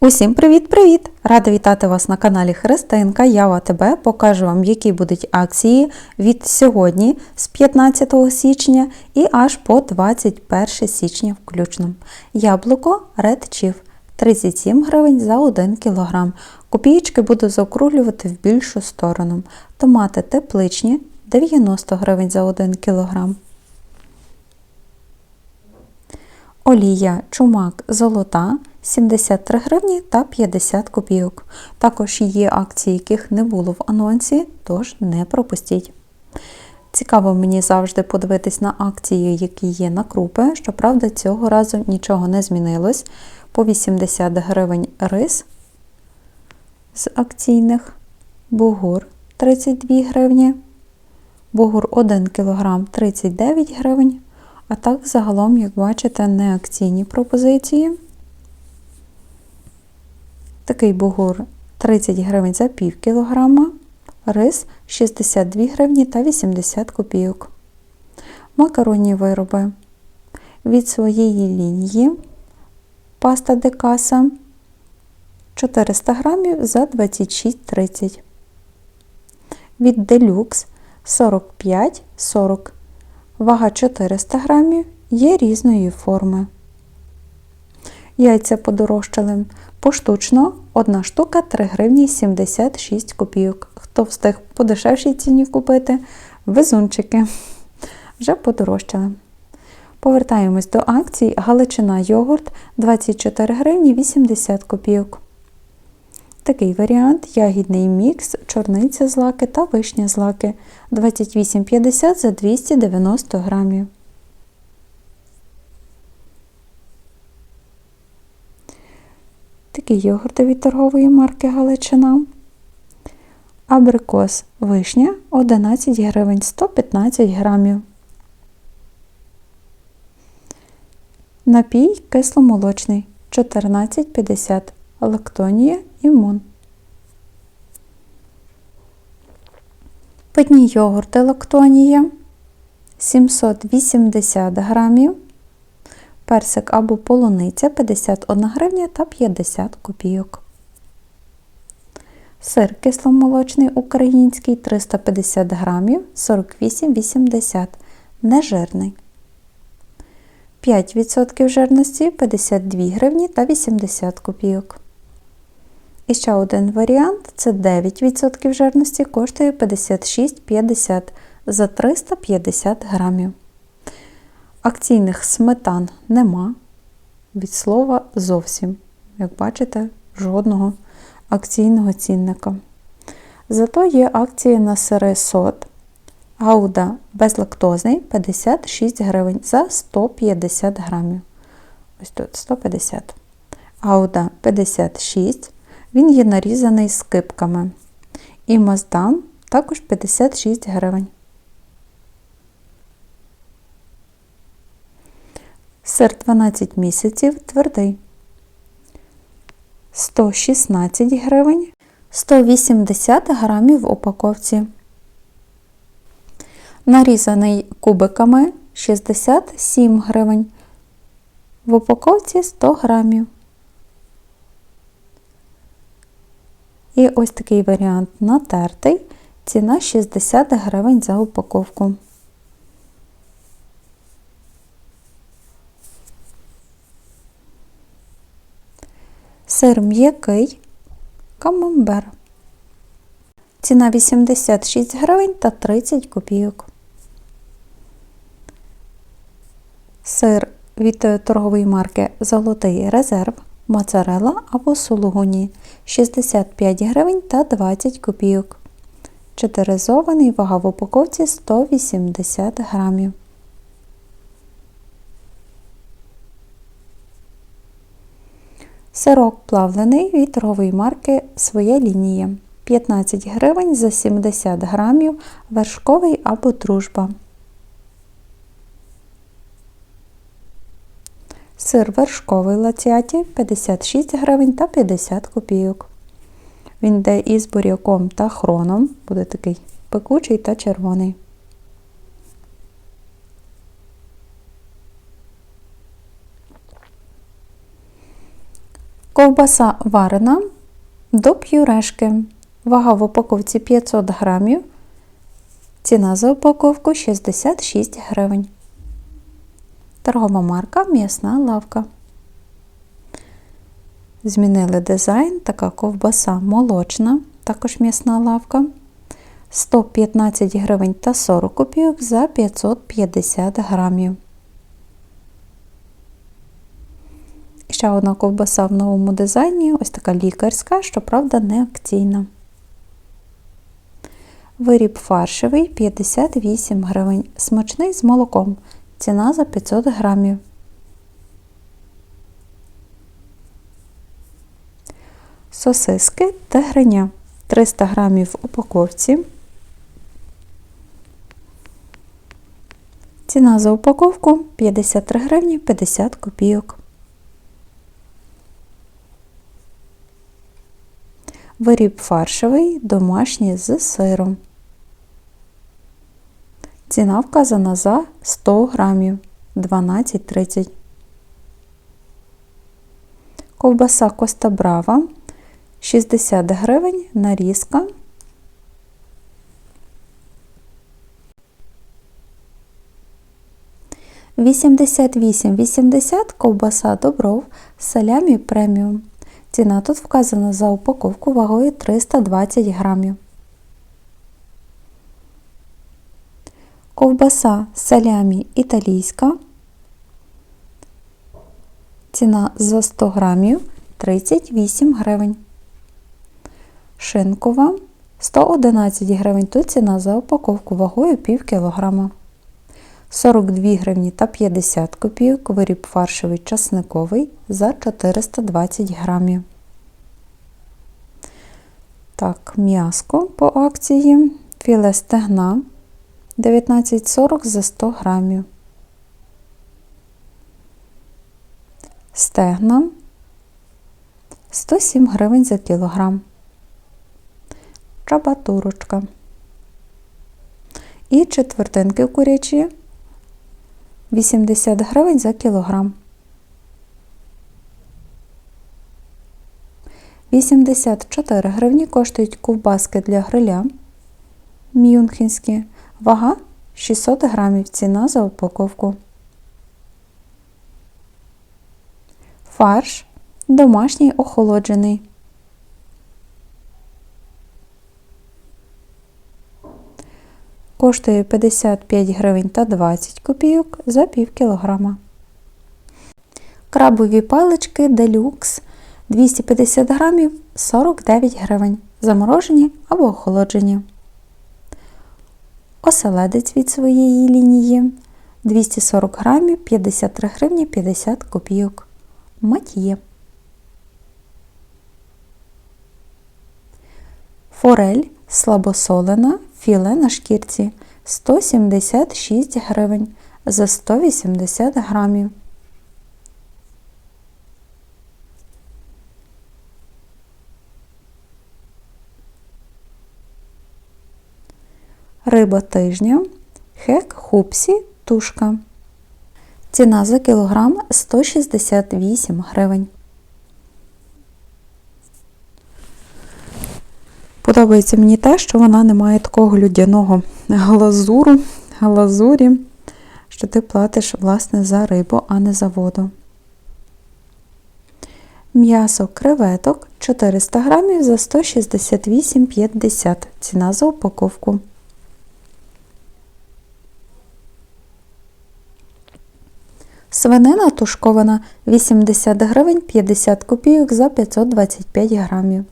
Усім привіт-привіт! Рада вітати вас на каналі Христинка. Я в АТБ покажу вам, які будуть акції від сьогодні з 15 січня і аж по 21 січня включно. Яблуко Red Chief 37 гривень за 1 кг. Копієчки буду заокруглювати в більшу сторону. Томати тепличні 90 гривень за 1 кг. Олія чумак золота 73 гривні та 50 копійок. Також є акції, яких не було в анонсі, тож не пропустіть. Цікаво мені завжди подивитись на акції, які є на крупи. Щоправда, цього разу нічого не змінилось. По 80 гривень рис з акційних, бугур 32 гривні, бугур 1 кг 39 гривень. А так, загалом, як бачите, не акційні пропозиції. Такий бугур 30 гривень за пів кілограма, рис 62 гривні та 80 копійок. Макаронні вироби від своєї лінії паста декаса 400 грамів за 26,30. Від делюкс 45-40 Вага 400 грамів є різної форми. Яйця подорожчали. Поштучно одна штука 3 гривні 76 копійок. Хто встиг по дешевшій ціні купити, везунчики вже подорожчали. Повертаємось до акцій Галичина йогурт 24 гривні 80 копійок. Такий варіант ягідний мікс, чорниця з лаки та вишня з лаки 28,50 за 290 грамів. Такий йогурт від торгової марки Галичина. Абрикос вишня 11 гривень 115 грамів. Напій кисломолочний 14,50 лактонія імун. Питні йогурти лактонія 780 грамів, персик або полуниця 51 гривня та 50 копійок. Сир кисломолочний український 350 грамів 48,80 нежирний. 5% жирності 52 гривні та 80 копійок. І ще один варіант це 9% жирності коштує 56,50 за 350 грамів. Акційних сметан нема. Від слова зовсім. Як бачите, жодного акційного цінника. Зато є акції на сири сот. Гауда безлактозний 56 гривень за 150 грамів. Ось тут 150. Гауда 56 він є нарізаний скипками. І Маздам також 56 гривень. Сир 12 місяців твердий. 116 гривень, 180 грамів в упаковці. Нарізаний кубиками 67 гривень. В упаковці 100 грамів. І ось такий варіант натертий. Ціна 60 гривень за упаковку. Сир м'який камамбер. Ціна 86 гривень та 30 копійок. Сир від торгової марки Золотий резерв моцарелла або сулугуні 65 гривень та 20 копійок. Чотиризований вага в упаковці 180 грамів. Сирок плавлений від торгової марки Своя лінія 15 гривень за 70 грамів вершковий або дружба. Сир вершковий лаціаті 56 гривень та 50 копійок. Він йде із буряком та хроном, буде такий пекучий та червоний. Ковбаса варена до п'юрешки. Вага в упаковці 500 грамів. Ціна за упаковку 66 гривень. Торгова марка М'ясна лавка. Змінили дизайн. Така ковбаса молочна, також м'ясна лавка. 115 гривень та 40 копійок за 550 грамів. І Ще одна ковбаса в новому дизайні, ось така лікарська, щоправда, не акційна. Виріб фаршевий 58 гривень. Смачний з молоком. Ціна за 500 грамів. Сосиски та гриня 300 грамів в упаковці. Ціна за упаковку 53 гривні 50 копійок. Виріб фаршевий, домашній з сиром. Ціна вказана за 100 грамів 12,30. Ковбаса Коста Брава 60 гривень нарізка. Вісімдесят вісім вісімдесят ковбаса добров салямі преміум. Ціна тут вказана за упаковку вагою 320 грамів. Ковбаса салямі італійська. Ціна за 100 грамів 38 гривень. Шинкова 111 гривень. Тут ціна за упаковку вагою пів кілограма. 42 гривні та 50 копійок. Виріб фаршевий часниковий за 420 грамів. Так, м'яско по акції. Філе стегна 19,40 за 100 грамів. Стегна 107 гривень за кілограм. Чабатурочка. І четвертинки курячі 80 гривень за кілограм. 84 гривні коштують ковбаски для гриля. Мюнхенські. Вага 600 грамів. Ціна за упаковку. Фарш домашній охолоджений. Коштує 55 гривень та 20 копійок за пів кілограма. Крабові палички делюкс 250 грамів 49 гривень. Заморожені або охолоджені. Оселедець від своєї лінії 240 грамів 53 гривні 50 копійок. Матіє. Форель слабосолена філе на шкірці 176 гривень за 180 грамів. Риба тижня, хек хупсі, тушка. Ціна за кілограм 168 гривень. Подобається мені те, що вона не має такого людяного глазуру, глазурі, що ти платиш, власне, за рибу, а не за воду. М'ясо креветок 400 грамів за 168,50. Ціна за упаковку. Свинина тушкована 80 гривень 50 копійок за 525 грамів.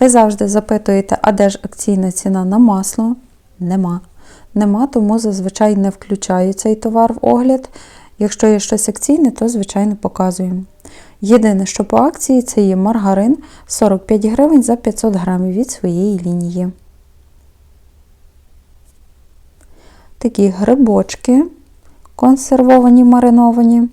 Ви завжди запитуєте, а де ж акційна ціна на масло? Нема. Нема, тому зазвичай не включаю цей товар в огляд. Якщо є щось акційне, то, звичайно, показуємо. Єдине, що по акції, це є маргарин 45 гривень за 500 грамів від своєї лінії. Такі грибочки консервовані мариновані.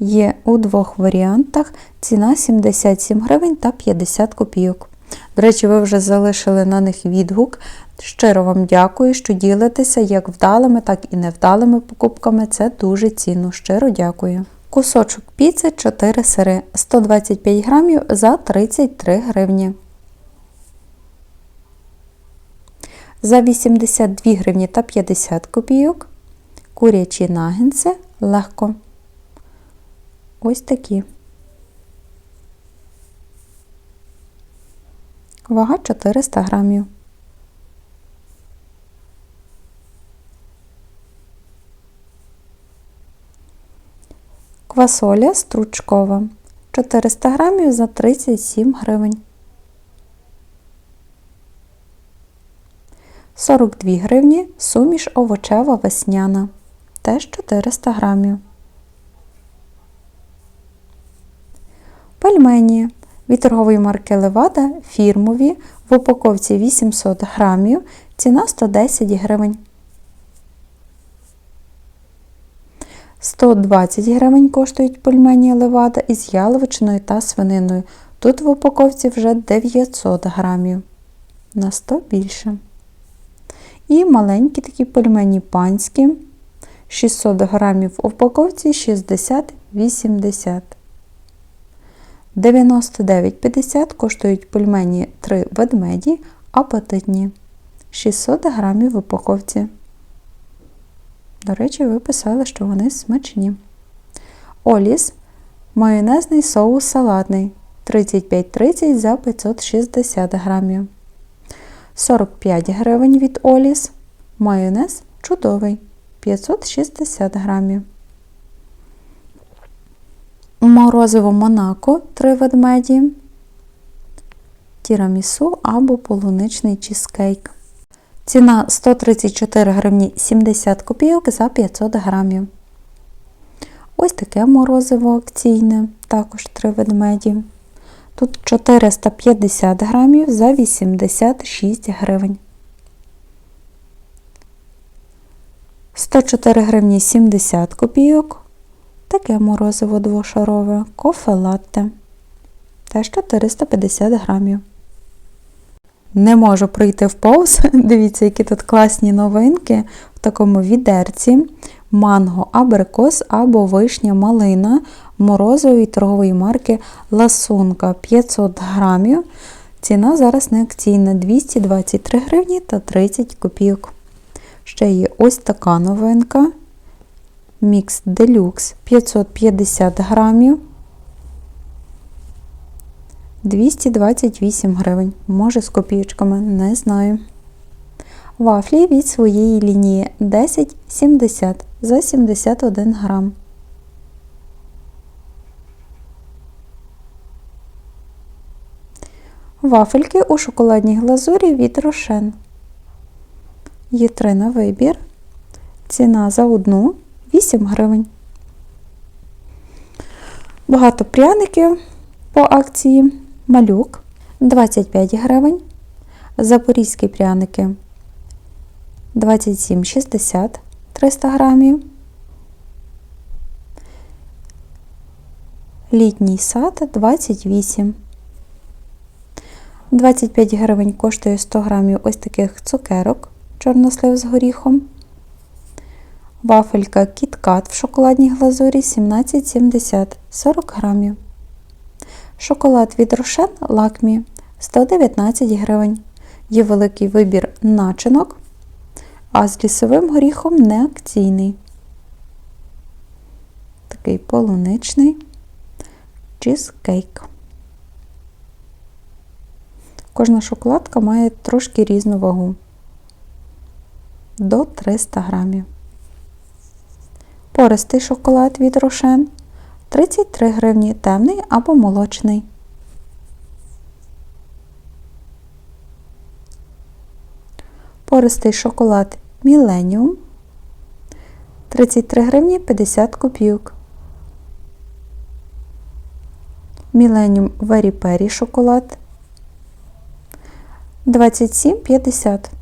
Є у двох варіантах. Ціна 77 гривень та 50 копійок. До речі, ви вже залишили на них відгук. Щиро вам дякую, що ділитеся як вдалими, так і невдалими покупками. Це дуже цінно. Щиро дякую. Кусочок піци 4 сири 125 грамів за 33 гривні. За 82 гривні та 50 копійок курячі нагінці легко. Ось такі. Вага 400 грамів. Квасоля стручкова 400 грамів за 37 гривень. 42 гривні суміш овочева весняна. Теж 400 грамів. Пельмені від торгової марки Левада фірмові в упаковці 800 грамів, ціна 110 гривень. 120 гривень коштують пельмені Левада із яловичиною та свининою. Тут в упаковці вже 900 грамів. На 100 більше. І маленькі такі пельмені панські. 600 грамів в упаковці 60-80. 99,50 коштують пельмені 3 ведмеді апетитні. 600 грамів в упаковці. До речі, ви писали, що вони смачні. Оліс майонезний соус салатний 35,30 за 560 грамів. 45 гривень від Оліс. Майонез чудовий 560 грамів. Морозиво Монако 3 ведмеді. Тірамісу або полуничний чізкейк. Ціна 134 гривні 70 копійок за 500 грамів. Ось таке морозиво акційне, також 3 ведмеді. Тут 450 грамів за 86 гривень. 104 гривні 70 копійок. Таке морозиво двошарове, кофе латте. Теж 450 грамів. Не можу пройти в повз. Дивіться, які тут класні новинки в такому відерці. Манго, абрикос або вишня малина морозової торгової марки Ласунка 500 грамів. Ціна зараз не акційна 223 гривні та 30 копійок. Ще є ось така новинка. Мікс Делюкс 550 грамів. 228 гривень. Може з копійочками, не знаю. Вафлі від своєї лінії 10,70 за 71 грам. Вафельки у шоколадній глазурі від Рошен. Є три на вибір. Ціна за одну 8 гривень. Багато пряників по акції. Малюк 25 гривень. Запорізькі пряники 27,60 300 грамів. Літній сад 28. 25 гривень коштує 100 грамів ось таких цукерок, чорнослив з горіхом. Вафелька кіткат в шоколадній глазурі 17,70 40 грамів. Шоколад від Рошен лакмі 119 гривень. Є великий вибір начинок, а з лісовим горіхом не акційний. Такий полуничний чизкейк. Кожна шоколадка має трошки різну вагу до 300 грамів. Пористий шоколад від Рошен 33 гривні темний або молочний. Пористий шоколад Міленіум 33 гривні 50 копійок. Міленіум Perry шоколад 27,50.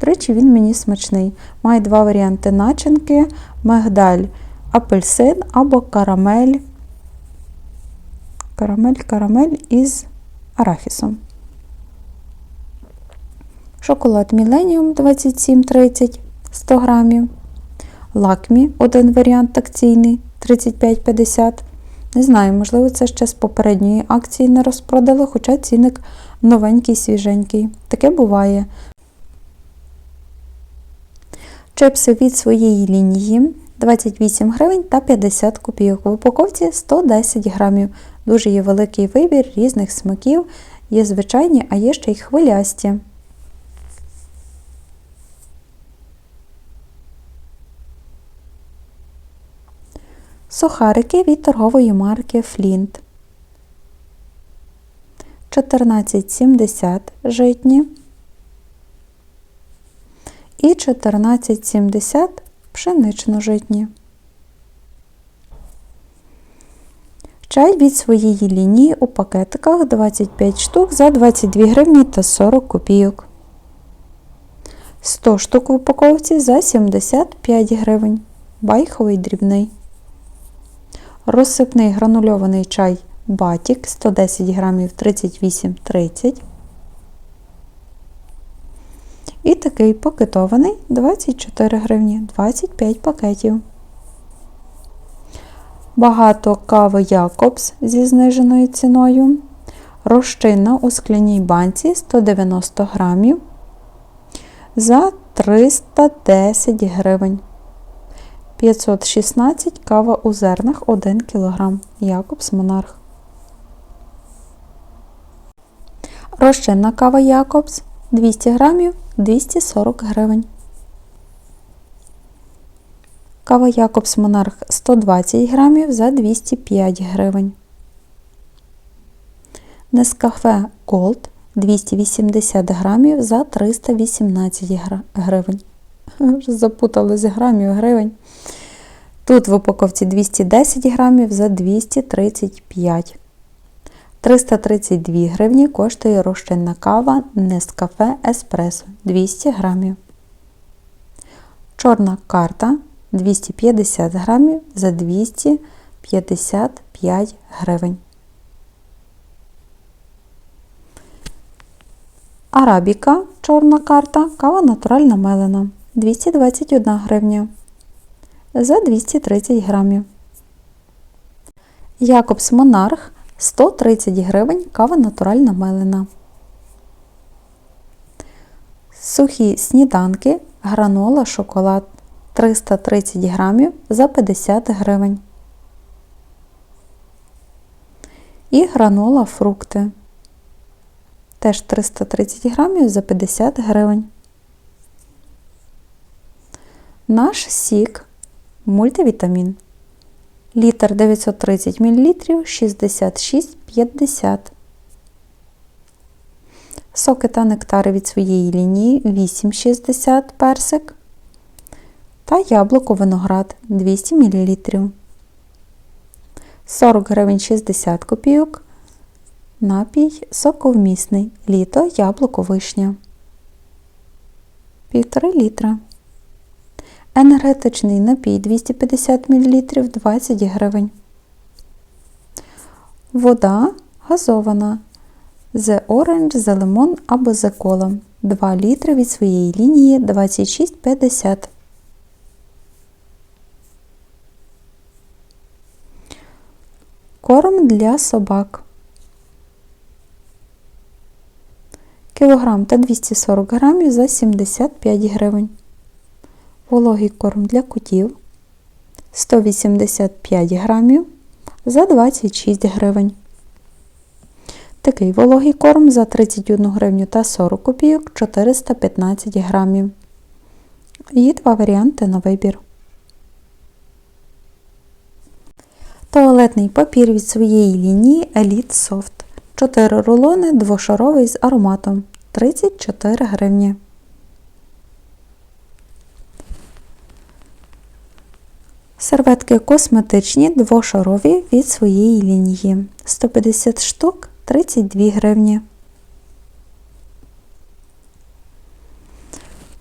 До речі, він мені смачний. Має два варіанти начинки, мигдаль, апельсин або карамель. Карамель, карамель із арахісом. Шоколад Millennium 27,30 100 грамів. Лакмі один варіант акційний 35,50. Не знаю, можливо, це ще з попередньої акції не розпродали, хоча цінник новенький, свіженький. Таке буває. Чипси від своєї лінії 28 гривень та 50 копійок. В упаковці 110 грамів. Дуже є великий вибір різних смаків. Є звичайні, а є ще й хвилясті. Сухарики від торгової марки Флінт. 14,70 житні і 14,70 пшенично-житні. Чай від своєї лінії у пакетиках 25 штук за 22 гривні та 40 копійок. 100 штук в упаковці за 75 гривень. Байховий дрібний. Розсипний гранульований чай Батік 110 грамів 38,30. І такий пакетований 24 гривні 25 пакетів. Багато кави Якобс зі зниженою ціною. Розчинна у скляній банці 190 грамів за 310 гривень. 516 кава у зернах 1 кг. Якобс Монарх. Розчинна кава Якобс 200 грамів 240 гривень. Кава Якобс Монарх 120 грамів за 205 гривень. Нескафе Gold 280 грамів за 318 гривень. Запутали з грамів гривень. Тут в упаковці 210 грамів за 235. 332 гривні коштує розчинна кава Нескафе Еспресо 200 грамів. Чорна карта 250 грамів за 255 гривень. Арабіка чорна карта, кава натуральна мелена 221 гривня за 230 грамів. Якобс Монарх 130 гривень кава натуральна мелена. Сухі сніданки, гранола, шоколад 330 грамів за 50 гривень. І гранола фрукти. Теж 330 грамів за 50 гривень. Наш сік мультивітамін. Літр 930 мл 66,50. Соки та нектари від своєї лінії 8,60 персик. Та яблуко виноград 200 мл. 40 гривень 60 копійок. Напій соковмісний. Літо яблуко вишня. 1,5 літра. Енергетичний напій 250 мл 20 гривень. Вода газована. The Orange, The Lemon або The Cola. 2 літри від своєї лінії 26,50. Корм для собак. Кілограм та 240 грамів за 75 гривень. Вологий корм для котів 185 грамів за 26 гривень. Такий вологий корм за 31 гривню та 40 копійок 415 грамів. Є два варіанти на вибір. Туалетний папір від своєї лінії Elite Soft. 4 рулони двошаровий з ароматом 34 гривні. Серветки косметичні двошарові від своєї лінії 150 штук 32 гривні.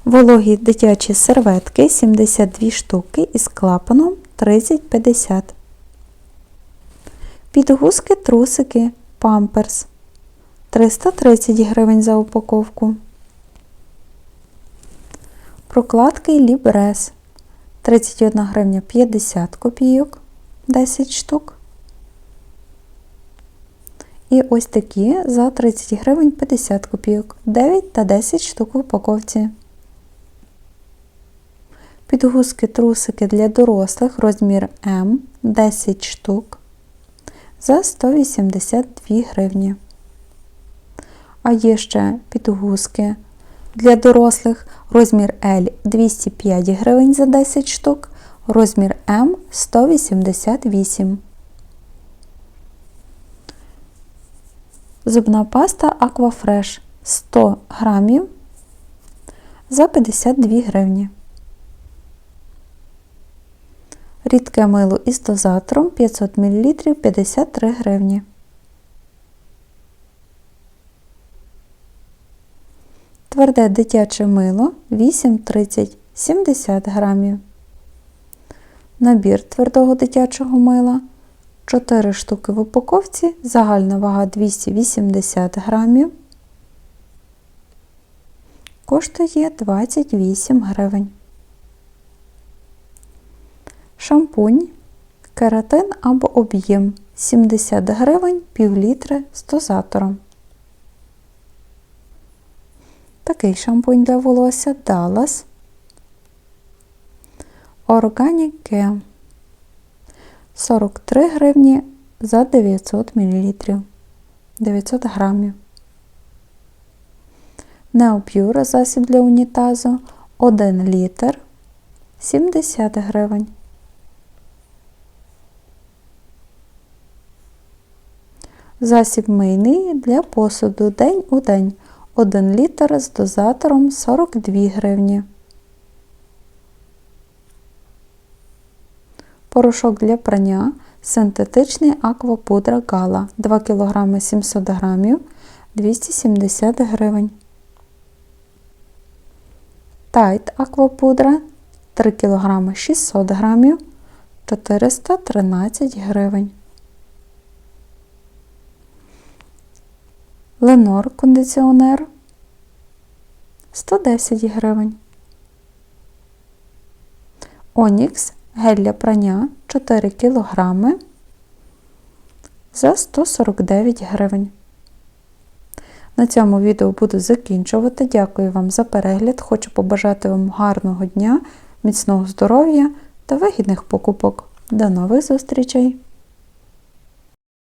Вологі дитячі серветки 72 штуки із клапаном 30-50. Підгузки трусики памперс 330 гривень за упаковку. Прокладки Лібрес 31 гривня 50 копійок. 10 штук. І ось такі за 30 гривень 50 копійок, 9 та 10 штук в упаковці. Підгузки трусики для дорослих розмір М 10 штук за 182 гривні. А є ще підгузки для дорослих розмір L 205 гривень за 10 штук, розмір М 188. Зубна паста Aquafresh 100 грамів за 52 гривні. Рідке мило із дозатором 500 мл 53 гривні. Тверде дитяче мило 8,30 70 грамів. Набір твердого дитячого мила 4 штуки в упаковці, загальна вага 280 грамів. Коштує 28 гривень. Шампунь, кератин або об'єм 70 гривень пів літри з дозатором. Такий шампунь для волосся Dallas Organic Care 43 гривні за 900 мл 900 грамів. Neopure засіб для унітазу 1 літр 70 гривень. Засіб мийний для посуду день у день 1 літр з дозатором 42 гривні. Порошок для прання синтетичний аквапудра гала 2 кг 700 г 270 гривень. Тайт аквапудра 3 кг 600 г 413 гривень. Ленор кондиціонер 110 гривень. Онікс гель для прання 4 кг за 149 гривень. На цьому відео буду закінчувати. Дякую вам за перегляд. Хочу побажати вам гарного дня, міцного здоров'я та вигідних покупок. До нових зустрічей!